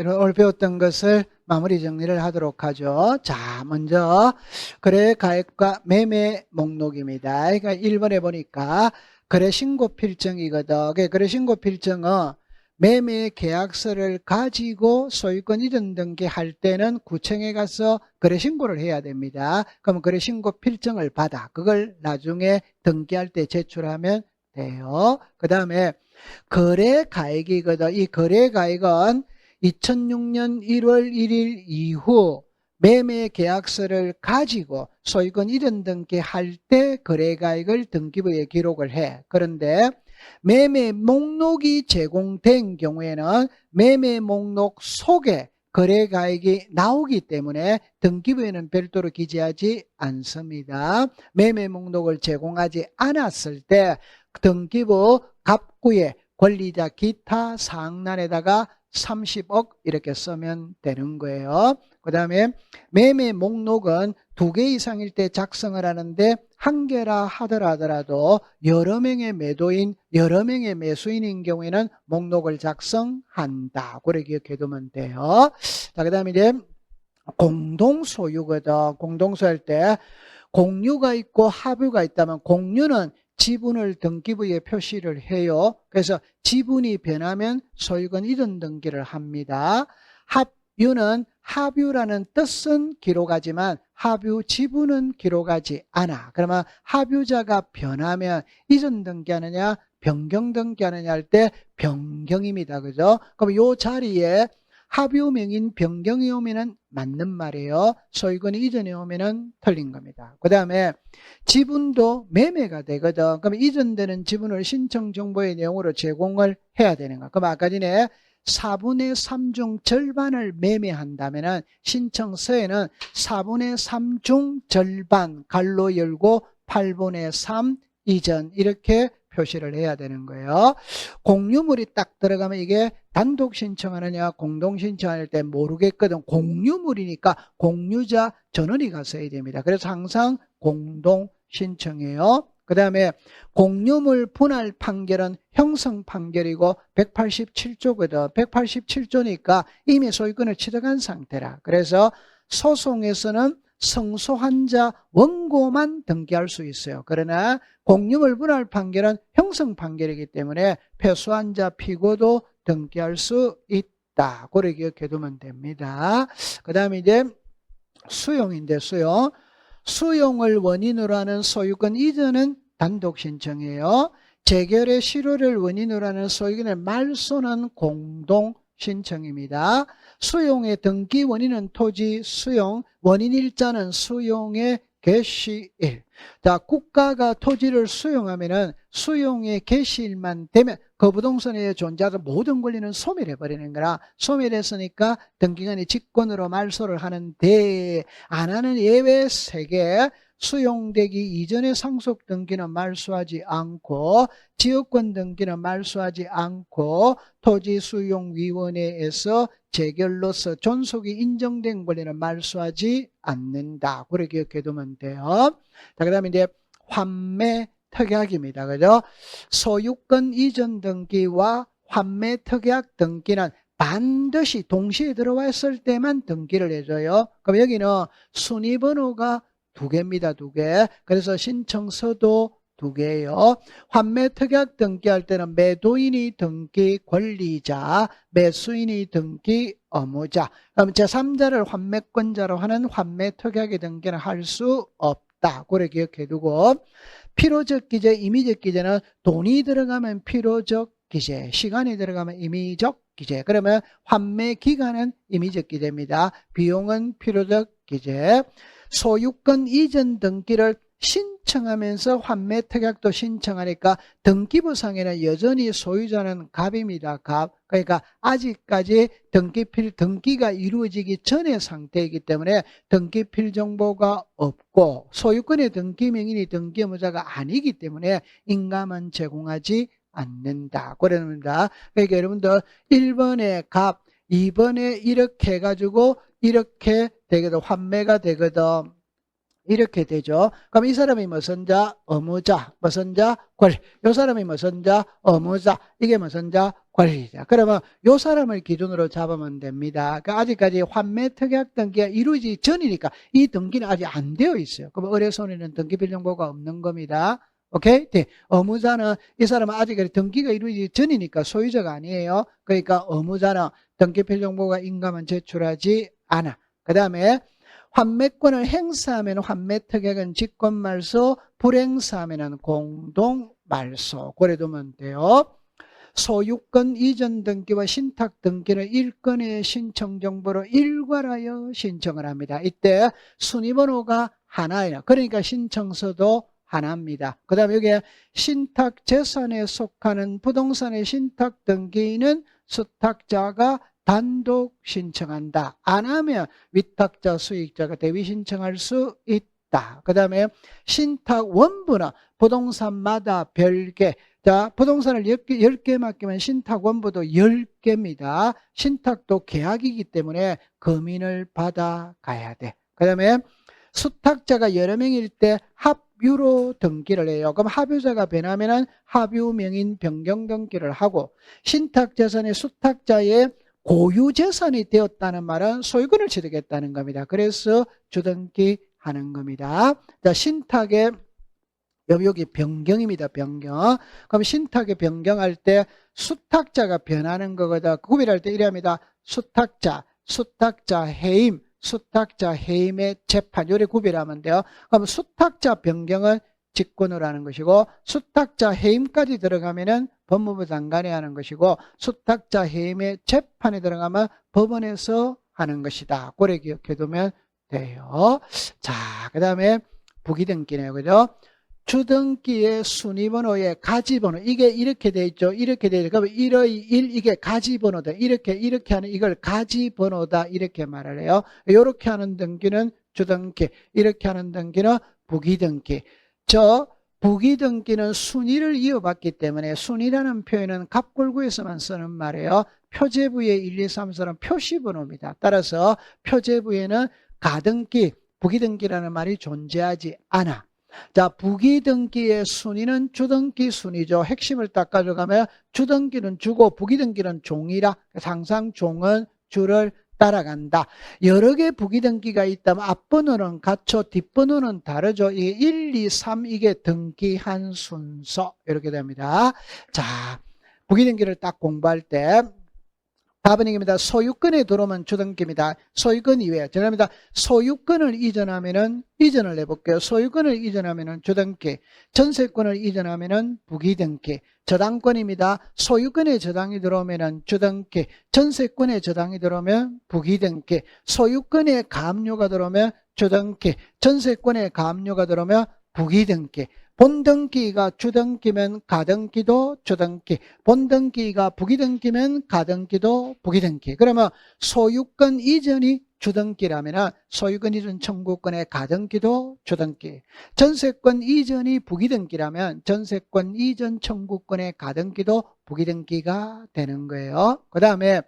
오늘 배웠던 것을 마무리 정리를 하도록 하죠. 자, 먼저 거래 가액과 매매 목록입니다. 그러니까 1번에 보니까 거래 신고 필정이거든. 그 거래 신고 필정은 매매 계약서를 가지고 소유권 이전 등기 할 때는 구청에 가서 거래 신고를 해야 됩니다. 그럼 거래 신고 필정을 받아 그걸 나중에 등기할 때 제출하면 돼요. 그 다음에 거래 가액이거든. 이 거래 가액은 2006년 1월 1일 이후 매매 계약서를 가지고 소유권 이전 등기 할 때 거래 가액을 등기부에 기록을 해. 그런데 매매 목록이 제공된 경우에는 매매 목록 속에 거래 가액이 나오기 때문에 등기부에는 별도로 기재하지 않습니다. 매매 목록을 제공하지 않았을 때 등기부 갑구에 권리자 기타 사항란에다가 30억 이렇게 쓰면 되는 거예요. 그 다음에 매매 목록은 두 개 이상일 때 작성을 하는데 한 개라 하더라도 여러 명의 매도인, 여러 명의 매수인인 경우에는 목록을 작성한다. 그래 기억해 두면 돼요. 자, 그 다음에 이제 공동소유거든. 공동소유할 때 공유가 있고 합유가 있다면 공유는 지분을 등기부에 표시를 해요. 그래서 지분이 변하면 소유권 이전 등기를 합니다. 합유는 합유라는 뜻은 기록하지만 합유 지분은 기록하지 않아. 그러면 합유자가 변하면 이전 등기하느냐 변경 등기하느냐 할 때 변경입니다. 그죠? 그럼 요 자리에 합유명인 변경이 오면은 맞는 말이에요. 소유권이 이전에 오면은 틀린 겁니다. 그 다음에 지분도 매매가 되거든. 그럼 이전되는 지분을 신청 정보의 내용으로 제공을 해야 되는 거야. 그럼 아까 전에 4분의 3 중 절반을 매매한다면은 신청서에는 4분의 3 중 절반 갈로 열고 8분의 3 이전 이렇게 표시를 해야 되는 거예요. 공유물이 딱 들어가면 이게 단독 신청하느냐 공동 신청할 때 모르겠거든. 공유물이니까 공유자 전원이가 써야 됩니다. 그래서 항상 공동 신청해요. 그 다음에 공유물 분할 판결은 형성 판결이고 187조거든. 187조니까 이미 소유권을 취득한 상태라. 그래서 소송에서는 성소한 자 원고만 등기할 수 있어요. 그러나 공유물 분할 판결은 형성 판결이기 때문에 패소한 자 피고도 등기할 수 있다. 그래 기억해 두면 됩니다. 그 다음에 이제 수용인데 수용. 수용을 원인으로 하는 소유권 이전은 단독 신청이에요. 재결의 실효를 원인으로 하는 소유권의 말소는 공동 신청입니다. 수용의 등기 원인은 토지 수용, 원인 일자는 수용의 개시일. 자, 국가가 토지를 수용하면은 수용의 개시일만 되면 그 부동산에 존재하는 모든 권리는 소멸해 버리는 거라 소멸했으니까 등기관이 직권으로 말소를 하는데 안 하는 예외 세개 수용되기 이전에 상속 등기는 말소하지 않고 지역권 등기는 말소하지 않고 토지 수용위원회에서 재결로서 존속이 인정된 권리는 말소하지 않는다. 그렇게 기억해 두면 돼요. 자, 그 다음에 이제 환매 특약입니다. 그죠? 소유권 이전 등기와 환매 특약 등기는 반드시 동시에 들어왔을 때만 등기를 해줘요. 그럼 여기는 순위번호가 두 개입니다. 두 개. 그래서 신청서도 두 개예요. 환매 특약 등기할 때는 매도인이 등기 권리자, 매수인이 등기 의무자. 그럼 제3자를 환매권자로 하는 환매 특약의 등기는 할 수 없 다. 그래 기억해 두고 필요적 기재, 임의적 기재는 돈이 들어가면 필요적 기재, 시간이 들어가면 임의적 기재. 그러면 환매 기간은 임의적 기재입니다. 비용은 필요적 기재. 소유권 이전 등기를 신청하면서 환매 특약도 신청하니까 등기부상에는 여전히 소유자는 갑입니다. 갑. 그러니까 아직까지 등기필 등기가 이루어지기 전의 상태이기 때문에 등기필 정보가 없고 소유권의 등기 명인이 등기 의무자가 아니기 때문에 인감은 제공하지 않는다. 그럽니다. 그러니까 여러분들 1번에 갑, 2번에 이렇게 해가지고 이렇게 되거든. 환매가 되거든. 이렇게 되죠. 그럼 이 사람이 무슨 자? 의무자. 무슨 자? 권리. 이 사람이 무슨 자? 의무자. 이게 무슨 자? 권리자. 그러면 요 사람을 기준으로 잡으면 됩니다. 그 아직까지 환매 특약 등기가 이루어지기 전이니까 이 등기는 아직 안 되어 있어요. 그럼 의뢰손해는 등기 필정보가 없는 겁니다. 오케이? 네. 의무자는 이 사람은 아직까지 등기가 이루어지기 전이니까 소유자가 아니에요. 그러니까 의무자는 등기 필정보가 인감은 제출하지 않아. 그 다음에 환매권을 행사하면 환매 특약은 직권 말소, 불행사하면 공동 말소. 고려 두면 돼요. 소유권 이전 등기와 신탁 등기는 일건의 신청 정보로 일괄하여 신청을 합니다. 이때 순위번호가 하나예요. 그러니까 신청서도 하나입니다. 그 다음에 여기에 신탁 재산에 속하는 부동산의 신탁 등기는 수탁자가 단독 신청한다. 안 하면 위탁자 수익자가 대위 신청할 수 있다. 그 다음에 신탁 원부나 부동산마다 별개 자, 부동산을 10개, 10개 맡기면 신탁 원부도 10개입니다. 신탁도 계약이기 때문에 금인을 받아가야 돼. 그 다음에 수탁자가 여러 명일 때 합유로 등기를 해요. 그럼 합유자가 변하면은 합유 명인 변경 등기를 하고 신탁 재산의 수탁자의 고유 재산이 되었다는 말은 소유권을 취득했다는 겁니다. 그래서 주등기 하는 겁니다. 자, 신탁의 여기, 여기 변경입니다. 변경. 그럼 신탁의 변경할 때 수탁자가 변하는 거거든. 구별할 때 이래합니다. 수탁자, 수탁자 해임, 수탁자 해임의 재판. 요래 구별하면 돼요. 그럼 수탁자 변경은 직권으로 하는 것이고 수탁자 해임까지 들어가면은 법무부 장관이 하는 것이고 수탁자 해임의 재판에 들어가면 법원에서 하는 것이다. 고래 기억해 두면 돼요. 자, 그 다음에 부기등기네요. 그죠? 주등기의 순위번호의 가지번호 이게 이렇게 돼 있죠 이렇게 돼 있죠 그러면 1의 1 이게 가지번호다 이렇게 이렇게 하는 이걸 가지번호다 이렇게 말을 해요 이렇게 하는 등기는 주등기 이렇게 하는 등기는 부기등기 저 부기등기는 순위를 이어받기 때문에 순위라는 표현은 갑골구에서만 쓰는 말이에요 표제부의 1, 2, 3, 4는 표시번호입니다 따라서 표제부에는 가등기 부기등기라는 말이 존재하지 않아 자, 부기 등기의 순위는 주등기 순위죠. 핵심을 딱 가져가면 주등기는 주고 부기 등기는 종이라. 항상 종은 주를 따라간다. 여러 개 부기등기가 있다면 앞번호는 같죠. 뒷번호는 다르죠. 이게 1, 2, 3 이게 등기한 순서 이렇게 됩니다. 자, 부기등기를 딱 공부할 때 이겁니다. 소유권에 들어오면 주등기입니다. 소유권 이외에. 죄송합니다. 소유권을 이전하면은 이전을 해볼게요. 소유권을 이전하면은 주등기, 전세권을 이전하면은 부기등기, 저당권입니다. 소유권에 저당이 들어오면은 주등기, 전세권에 저당이 들어오면 부기등기, 소유권에 가압류가 들어오면 주등기, 전세권에 가압류가 들어오면 부기등기. 본등기가 주등기면 가등기도 주등기, 본등기가 부기등기면 가등기도 부기등기. 그러면 소유권 이전이 주등기라면 소유권 이전 청구권의 가등기도 주등기. 전세권 이전이 부기등기라면 전세권 이전 청구권의 가등기도 부기등기가 되는 거예요. 그 다음에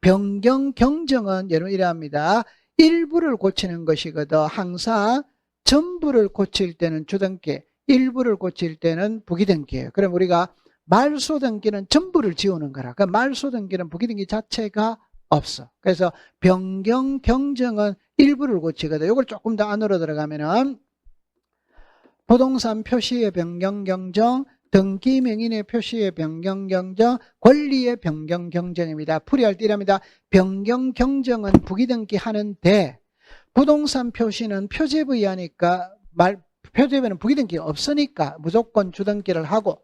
변경 경정은 여러분 이래합니다. 일부를 고치는 것이거든. 항상 전부를 고칠 때는 주등기, 일부를 고칠 때는 부기등기예요. 그럼 우리가 말소등기는 전부를 지우는 거라. 그 말소등기는 부기등기 자체가 없어. 그래서 변경 경정은 일부를 고치거든. 이걸 조금 더 안으로 들어가면은 부동산 표시의 변경 경정, 등기 명인의 표시의 변경 경정, 권리의 변경 경정입니다. 풀이할 때 이랍니다. 변경 경정은 부기등기 하는데 부동산 표시는 표제부위 하니까 말 표제부는 부기등기 없으니까 무조건 주등기를 하고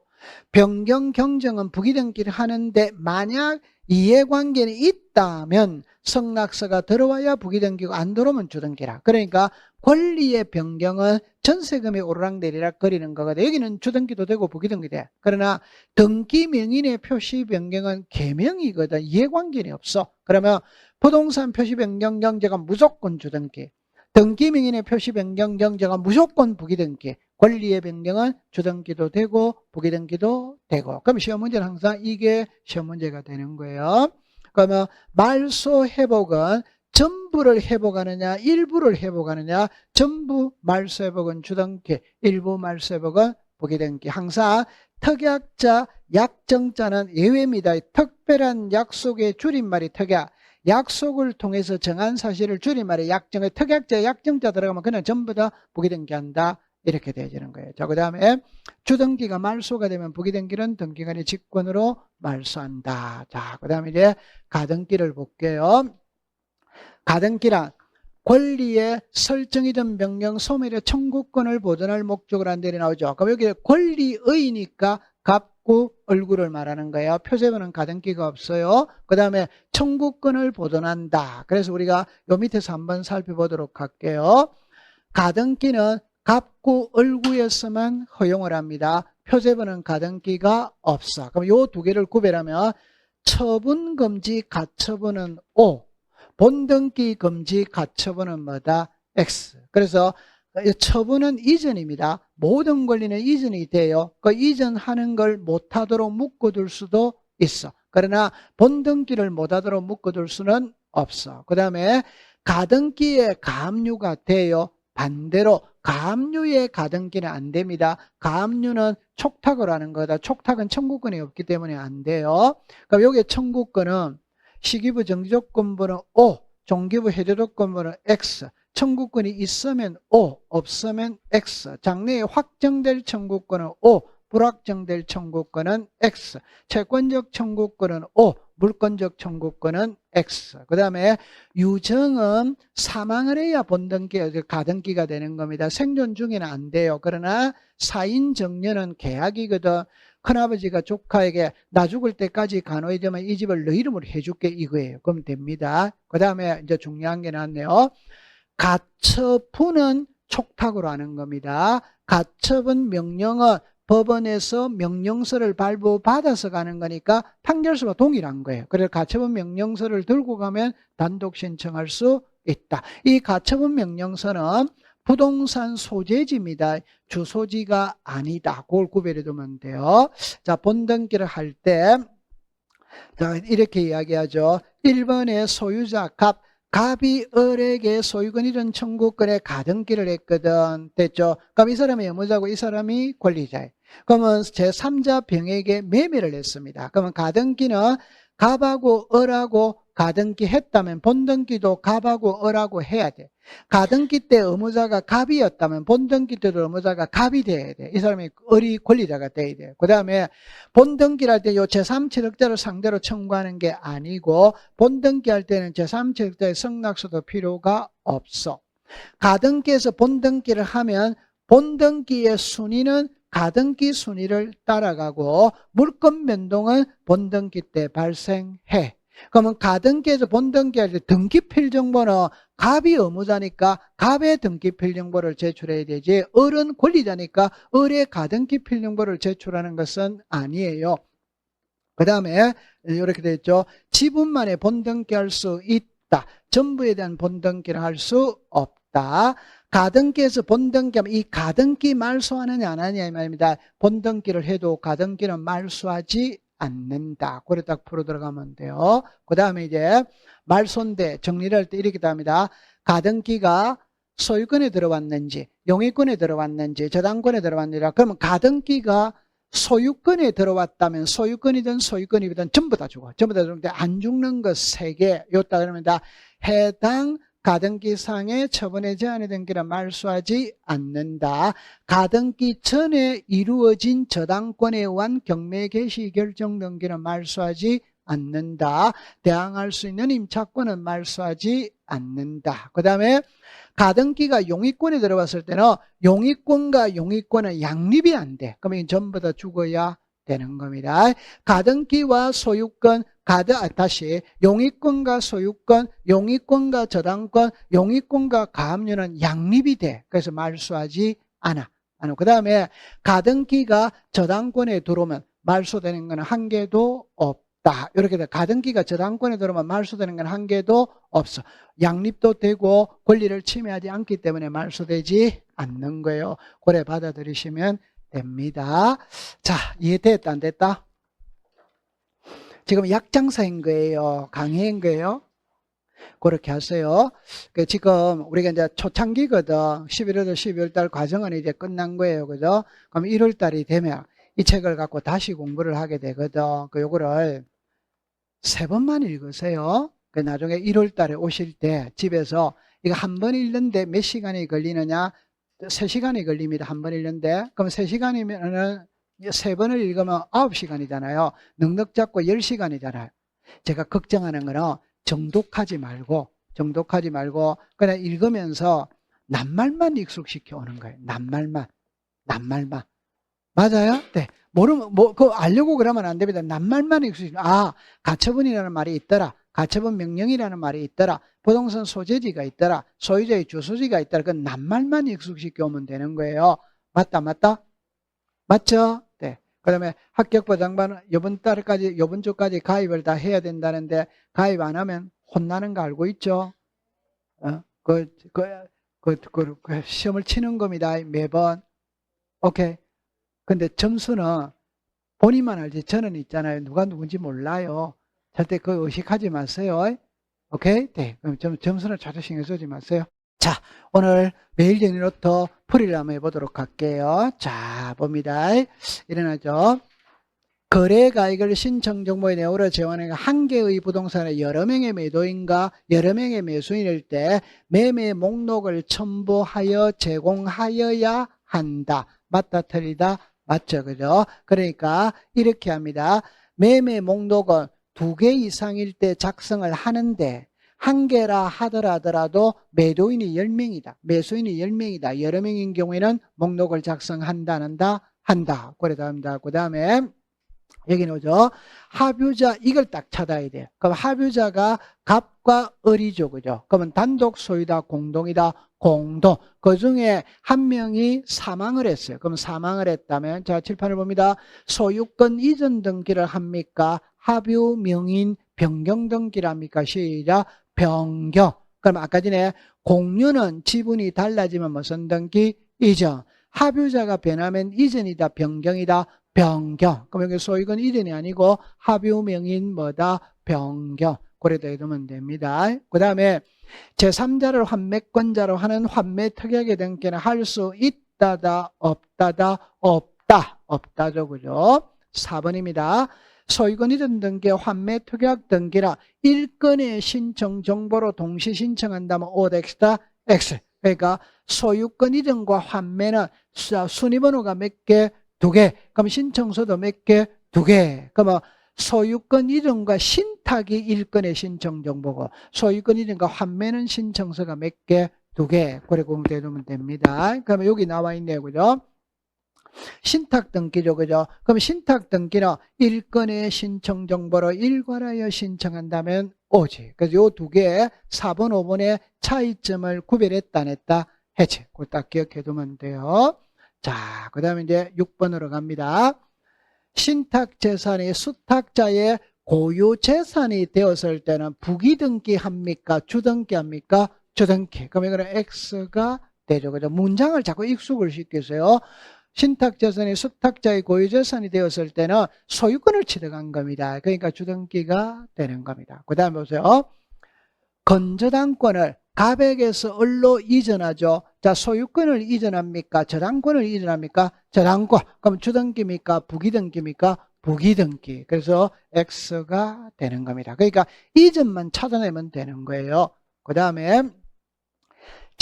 변경 경정은 부기등기를 하는데 만약 이해관계는 있다면 성낙서가 들어와야 부기등기고 안 들어오면 주등기라. 그러니까 권리의 변경은 전세금이 오르락내리락 거리는 거거든. 여기는 주등기도 되고 부기등기 돼. 그러나 등기 명인의 표시 변경은 개명이거든. 이해관계는 없어. 그러면 부동산 표시 변경 경제가 무조건 주등기. 등기 명인의 표시 변경 경제가 무조건 부기등기. 권리의 변경은 주등기도 되고 부기등기도 되고. 그럼 시험 문제는 항상 이게 시험 문제가 되는 거예요. 그러면 말소 회복은 전부를 회복하느냐 일부를 회복하느냐 전부 말소 회복은 주등기 일부 말소 회복은 부기등기 항상 특약자 약정자는 예외입니다. 특별한 약속의 줄임말이 특약. 약속을 통해서 정한 사실을 줄임말에 약정에 특약자, 약정자 들어가면 그냥 전부 다 부기등기한다. 이렇게 되어지는 거예요. 자, 그 다음에 주등기가 말소가 되면 부기등기는 등기관의 직권으로 말소한다. 자, 그 다음에 이제 가등기를 볼게요. 가등기란 권리의 설정이든 명령, 소멸의 청구권을 보존할 목적으로 한 데이 나오죠. 그럼 여기 권리의니까 갑 구 얼굴을 말하는 거예요. 표제문은 가등기가 없어요. 그 다음에 청구권을 보존한다. 그래서 우리가 요 밑에서 한번 살펴보도록 할게요. 가등기는 갑구 얼구에서만 허용을 합니다. 표제문은 가등기가 없어. 그럼 요 두 개를 구별하면 처분 금지 가처분은 O, 본등기 금지 가처분은 뭐다? X. 그래서 처분은 이전입니다. 모든 권리는 이전이 돼요. 그 이전하는 걸 못하도록 묶어둘 수도 있어. 그러나 본등기를 못하도록 묶어둘 수는 없어. 그 다음에 가등기에 가압류가 돼요. 반대로 가압류에 가등기는 안 됩니다. 가압류는 촉탁을 하는 거다. 촉탁은 청구권이 없기 때문에 안 돼요. 그럼 여기 청구권은 시기부 정지조건부는 O, 종기부 해제조건부는 X, 청구권이 있으면 O, 없으면 X, 장래에 확정될 청구권은 O, 불확정될 청구권은 X, 채권적 청구권은 O, 물권적 청구권은 X. 그 다음에 유정은 사망을 해야 본등기, 가등기가 되는 겁니다. 생존 중에는 안 돼요. 그러나 사인 정년은 계약이거든. 큰아버지가 조카에게 나 죽을 때까지 간호해 주면 이 집을 너 이름으로 해줄게 이거예요. 그럼 됩니다. 그 다음에 이제 중요한 게 나왔네요. 가처분은 촉탁으로 하는 겁니다. 가처분 명령은 법원에서 명령서를 발부받아서 가는 거니까 판결서와 동일한 거예요. 그래서 가처분 명령서를 들고 가면 단독 신청할 수 있다. 이 가처분 명령서는 부동산 소재지입니다. 주소지가 아니다. 그걸 구별해 두면 돼요. 자, 본등기를 할 때, 자, 이렇게 이야기하죠. 1번의 소유자 갑, 갑이 을에게 소유권 이런 청구권에 가등기를 했거든. 됐죠? 그럼 이 사람이 의무자고 이 사람이 권리자예요. 그러면 제3자 병에게 매매를 했습니다. 그러면 가등기는 갑하고 을하고 가등기 했다면 본등기도 갑하고 을하고 해야 돼. 가등기 때 의무자가 갑이었다면 본등기 때도 의무자가 갑이 돼야 돼. 이 사람이 을이 권리자가 돼야 돼. 그 다음에 본등기를 할때 요 제3채력자를 상대로 청구하는 게 아니고 본등기 할 때는 제3채력자의 성낙서도 필요가 없어. 가등기에서 본등기를 하면 본등기의 순위는 가등기 순위를 따라가고 물건 변동은 본등기 때 발생해. 그러면 가등기에서 본등기 할 때 등기필 정보는 갑이 의무자니까 갑의 등기필 정보를 제출해야 되지 을은 권리자니까 을의 가등기필 정보를 제출하는 것은 아니에요. 그 다음에 이렇게 되어 있죠. 지분만에 본등기 할 수 있다. 전부에 대한 본등기를 할 수 없다. 가등기에서 본등기하면 이 가등기 말소하느냐 안 하느냐 이 말입니다. 본등기를 해도 가등기는 말소하지 않는다. 딱 풀어 들어가면 돼요. 그 다음에 이제 말소인데 정리를 할 때 이렇게 답니다. 가등기가 소유권에 들어왔는지 용의권에 들어왔는지 저당권에 들어왔느냐 그러면 가등기가 소유권에 들어왔다면 소유권이든 소유권이든 전부 다 죽어. 전부 다 죽는데 안 죽는 것 세 개. 요따 그러면 다 해당 가등기상의 처분의 제한에 등기를 말소하지 않는다. 가등기 전에 이루어진 저당권에 의한 경매 개시 결정 등기는 말소하지 않는다. 대항할 수 있는 임차권은 말소하지 않는다. 그 다음에 가등기가 용의권에 들어갔을 때는 용의권과 용의권은 양립이 안 돼. 그러면 전부 다 죽어야 되는 겁니다. 가등기와 소유권, 가드, 아, 다시 용의권과 소유권, 용의권과 저당권, 용의권과 가압류는 양립이 돼. 그래서 말소하지 않아. 그 다음에 가등기가 저당권에 들어오면 말소되는 건 한 개도 없다. 이렇게 돼. 가등기가 저당권에 들어오면 말소되는 건 한 개도 없어. 양립도 되고 권리를 침해하지 않기 때문에 말소되지 않는 거예요. 고래 받아들이시면 됩니다. 자, 이해됐다, 안 됐다? 지금 약장사인 거예요? 강의인 거예요? 그렇게 하세요. 그 지금 우리가 이제 초창기거든. 11월, 12월 달 과정은 이제 끝난 거예요. 그죠? 그럼 1월 달이 되면 이 책을 갖고 다시 공부를 하게 되거든. 그 요거를 세 번만 읽으세요. 그 나중에 1월 달에 오실 때 집에서 이거 한 번 읽는데 몇 시간이 걸리느냐? 세 시간이 걸립니다. 한 번 읽는데. 그럼 세 시간이면은 세 번을 읽으면 아홉 시간이잖아요. 넉넉 잡고 열 시간이잖아요. 제가 걱정하는 거는 정독하지 말고, 정독하지 말고, 그냥 읽으면서 낱말만 익숙시켜 오는 거예요. 낱말만. 낱말만. 맞아요? 네. 모르면, 뭐, 그거 알려고 그러면 안 됩니다. 낱말만 익숙시켜. 아, 가처분이라는 말이 있더라. 가처분 명령이라는 말이 있더라. 부동산 소재지가 있더라. 소유자의 주소지가 있더라. 그 낱말만 익숙시켜 오면 되는 거예요. 맞다, 맞다? 맞죠? 네. 그 다음에 합격보장반은 이번 달까지, 이번 주까지 가입을 다 해야 된다는데 가입 안 하면 혼나는 거 알고 있죠? 어? 그, 그, 그, 그, 그 시험을 치는 겁니다. 매번. 오케이. 근데 점수는 본인만 알지 저는 있잖아요. 누가 누군지 몰라요. 절대 그 의식하지 마세요. 오케이? 네. 그럼 점, 점수는 자주 신경 쓰지 마세요. 자, 오늘 매일 정리로부터 풀이를 한번 해보도록 할게요. 자, 봅니다. 일어나죠. 거래가액을 신청 정보의 내용으로 제원하는 한 개의 부동산의 여러 명의 매도인과 여러 명의 매수인일 때 매매 목록을 첨부하여 제공하여야 한다. 맞다, 틀리다? 맞죠, 그죠? 그러니까 이렇게 합니다. 매매 목록은 두 개 이상일 때 작성을 하는데 한 개라 하더라도 매도인이 10명이다. 매수인이 10명이다. 여러 명인 경우에는 목록을 작성한다는다. 한다. 그래다 합니다. 그 다음에 여기는 오죠. 합유자 이걸 딱 찾아야 돼요. 그럼 합유자가 갑과 을이죠. 그죠? 그러면 단독 소유다, 공동이다, 공동. 그 중에 한 명이 사망을 했어요. 그럼 사망을 했다면 자, 칠판을 봅니다. 소유권 이전 등기를 합니까? 합유 명인 변경 등기를 합니까? 시작. 변경. 그럼 아까 전에 공유는 지분이 달라지면 무슨 등기? 이전. 합유자가 변하면 이전이다, 변경이다, 변경. 그럼 여기 소유권 이전이 아니고 합유 명인 뭐다? 변경. 그래도 해두면 됩니다. 그 다음에 제3자를 환매권자로 하는 환매 특약의 등기는 할 수 있다다, 없다다, 없다. 없다죠. 그죠? 4번입니다. 소유권 이전 등기, 환매 특약 등기라 일건의 신청 정보로 동시 신청한다면 OX다, X. 그러니까 소유권 이전과 환매는 수- 순위번호가 몇 개? 두 개. 그럼 신청서도 몇 개? 두 개. 그러면 소유권 이전과 신탁이 일건의 신청 정보고 소유권 이전과 환매는 신청서가 몇 개? 두 개. 그리고 공대두면 됩니다. 그러면 여기 나와 있네요. 그죠? 신탁 등기죠. 그죠? 그럼 신탁 등기는 일건의 신청 정보로 일괄하여 신청한다면 오지. 그래서 요 두 개, 4번, 5번의 차이점을 구별했다, 안 했다, 해체. 그걸 딱 기억해 두면 돼요. 자, 그 다음에 이제 6번으로 갑니다. 신탁 재산이 수탁자의 고유 재산이 되었을 때는 부기등기 합니까? 주등기 합니까? 주등기. 그럼 이거는 X가 되죠. 그죠? 문장을 자꾸 익숙을 시키세요. 신탁 재산이 수탁자의 고유 재산이 되었을 때는 소유권을 취득한 겁니다. 그러니까 주등기가 되는 겁니다. 그 다음에 보세요. 건저당권을 갑에게서 을로 이전하죠. 자, 소유권을 이전합니까? 저당권을 이전합니까? 저당권. 그럼 주등기입니까? 부기등기입니까? 부기등기. 그래서 X가 되는 겁니다. 그러니까 이전만 찾아내면 되는 거예요. 그 다음에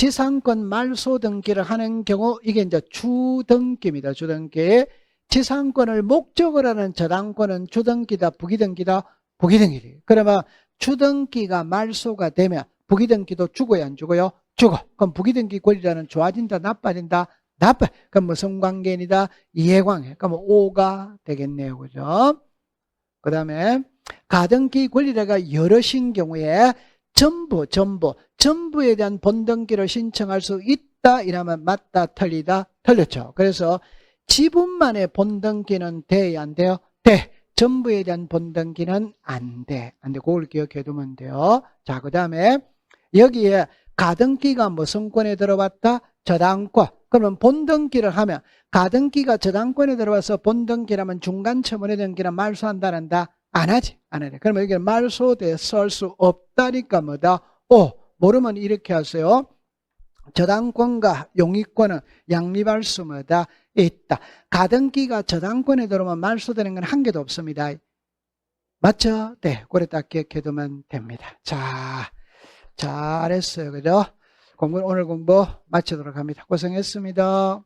지상권 말소 등기를 하는 경우 이게 이제 주등기입니다. 주등기. 지상권을 목적으로 하는 저당권은 주등기다, 부기등기다, 부기등기다. 그러면 주등기가 말소가 되면 부기등기도 죽어야 안 죽어요? 죽어. 그럼 부기등기 권리자는 좋아진다, 나빠진다, 나빠. 그럼 무슨 관계이다? 이해관계. 그럼 5가 되겠네요. 그죠? 그 다음에 가등기 권리자가 여럿인 경우에 전부, 전부, 전부에 대한 본등기를 신청할 수 있다. 이러면 맞다, 틀리다, 틀렸죠. 그래서 지분만의 본등기는 돼야 안 돼요? 돼. 전부에 대한 본등기는 안 돼. 안 돼. 그걸 기억해 두면 돼요. 자, 그 다음에 여기에 가등기가 무슨 권에 들어왔다? 저당권. 그러면 본등기를 하면 가등기가 저당권에 들어와서 본등기라면 중간 처분의 등기는 말소한다는다? 안 하지. 안 하지. 그러면 여기 말소돼 쓸 수 없다 니까 뭐다? 오. 모르면 이렇게 하세요. 저당권과 용의권은 양립할 수마다 있다. 가등기가 저당권에 들어오면 말소되는 건 한 개도 없습니다. 맞죠? 네, 딱 기억해두면 됩니다. 자, 잘했어요. 그죠? 공부, 오늘 공부 마치도록 합니다. 고생했습니다.